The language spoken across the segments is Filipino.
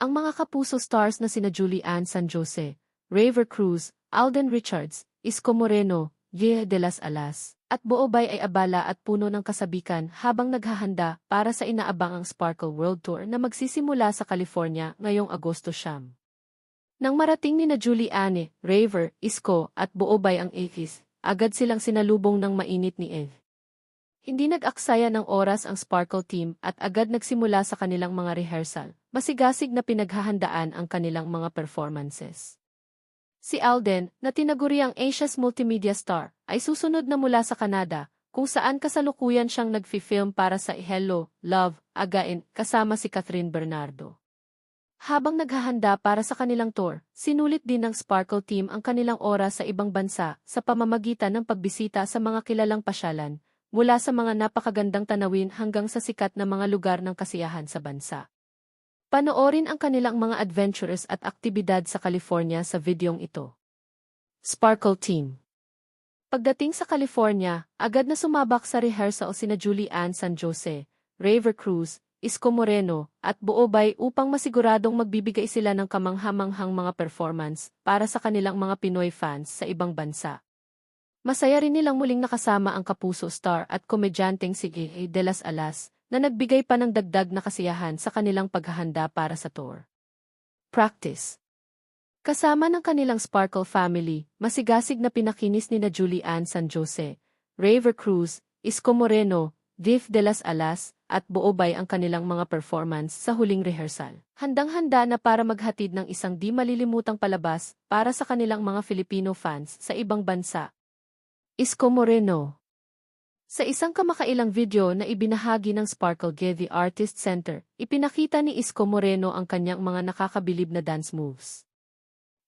Ang mga kapuso stars na sina Julie Ann San Jose, Raver Cruz, Alden Richards, Isko Moreno, Ye de las Alas, at Boobay ay abala at puno ng kasabikan habang naghahanda para sa inaabangang Sparkle World Tour na magsisimula sa California ngayong Agosto siyam. Nang marating ni na Julie Anne, Raver, Isko at Boobay ang Athis, agad silang sinalubong ng mainit ni Eve. Hindi nag-aksaya ng oras ang Sparkle team at agad nagsimula sa kanilang mga rehearsal. Masigasig na pinaghahandaan ang kanilang mga performances. Si Alden, na tinaguri ang Asia's multimedia star, ay susunod na mula sa Canada, kung saan kasalukuyan siyang nagfi-film para sa Hello, Love, Again, kasama si Catherine Bernardo. Habang naghahanda para sa kanilang tour, sinulit din ng Sparkle team ang kanilang oras sa ibang bansa sa pamamagitan ng pagbisita sa mga kilalang pasyalan, mula sa mga napakagandang tanawin hanggang sa sikat na mga lugar ng kasiyahan sa bansa. Panoorin ang kanilang mga adventures at aktibidad sa California sa videong ito. Sparkle Team Pagdating sa California, agad na sumabak sa rehearsal sina Julie Ann San Jose, Raver Cruz, Isko Moreno, at Buobay upang masiguradong magbibigay sila ng kamanghamanghang mga performance para sa kanilang mga Pinoy fans sa ibang bansa. Masaya rin nilang muling nakasama ang kapuso star at komedyanteng si Gay de las Alas na nagbigay pa ng dagdag na kasiyahan sa kanilang paghahanda para sa tour. Practice Kasama ng kanilang Sparkle family, masigasig na pinakinis ni na Julie Ann San Jose, Raver Cruz, Isko Moreno, Viv de las Alas, at Boobay ang kanilang mga performance sa huling rehearsal. Handang-handa na para maghatid ng isang di malilimutang palabas para sa kanilang mga Filipino fans sa ibang bansa Isko Moreno Sa isang kamakailang video na ibinahagi ng Sparkle Getty Artist Center, ipinakita ni Isko Moreno ang kanyang mga nakakabilib na dance moves.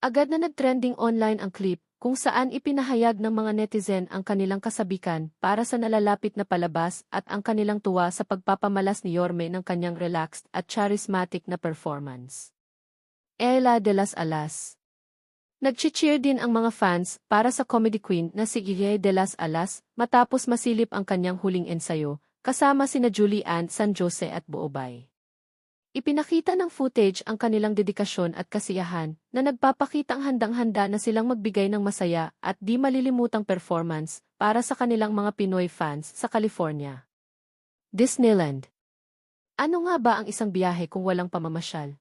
Agad na nag-trending online ang clip kung saan ipinahayag ng mga netizen ang kanilang kasabikan para sa nalalapit na palabas at ang kanilang tuwa sa pagpapamalas ni Yorme ng kanyang relaxed at charismatic na performance. Ella de las Alas Nag-cheer din ang mga fans para sa comedy queen na si Guille de las Alas matapos masilip ang kanyang huling ensayo, kasama sina Julie Ann San Jose at Boobay. Ipinakita ng footage ang kanilang dedikasyon at kasiyahan na nagpapakitang handang-handa na silang magbigay ng masaya at di malilimutang performance para sa kanilang mga Pinoy fans sa California. Disneyland Ano nga ba ang isang biyahe kung walang pamamasyal?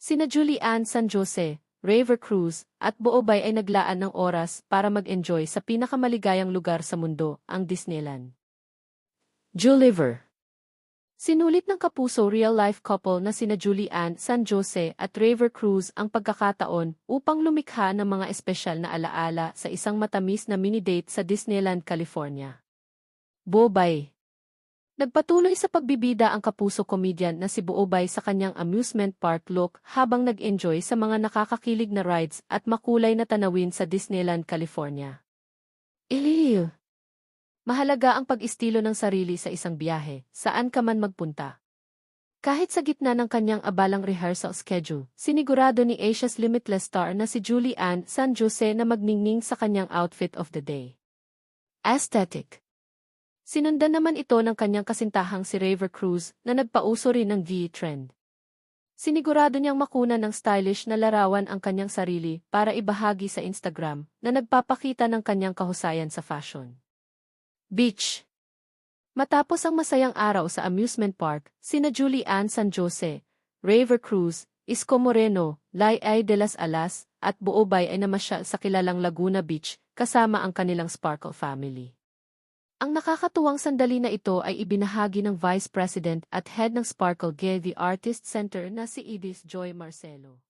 Sina Julie Ann San Jose, Raver Cruz, at Boobay ay naglaan ng oras para mag-enjoy sa pinakamaligayang lugar sa mundo, ang Disneyland. Juliver Sinulit ng kapuso real-life couple na sina Julie Ann San Jose at Raver Cruz ang pagkakataon upang lumikha ng mga espesyal na alaala sa isang matamis na mini-date sa Disneyland, California. Bobay Nagpatuloy sa pagbibida ang kapuso comedian na si Buobay sa kanyang amusement park look habang nag-enjoy sa mga nakakakilig na rides at makulay na tanawin sa Disneyland, California. Ew! Mahalaga ang pag-istilo ng sarili sa isang biyahe, saan ka man magpunta. Kahit sa gitna ng kanyang abalang rehearsal schedule, sinigurado ni Asia's Limitless star na si Julie Ann San Jose na magningning sa kanyang outfit of the day. Aesthetic Sinundan naman ito ng kanyang kasintahang si Raver Cruz na nagpauso rin ng V-trend. Sinigurado niyang makuna ng stylish na larawan ang kanyang sarili para ibahagi sa Instagram na nagpapakita ng kanyang kahusayan sa fashion. Beach Matapos ang masayang araw sa amusement park, sina Julie Ann San Jose, Raver Cruz, Isko Moreno, Lai Ay de las Alas, at Buobay ay namasyal sa kilalang Laguna Beach kasama ang kanilang Sparkle family. Ang nakakatuwang sandali na ito ay ibinahagi ng Vice President at Head ng Sparkle Gay the Artist Center na si Edith Joy Marcelo.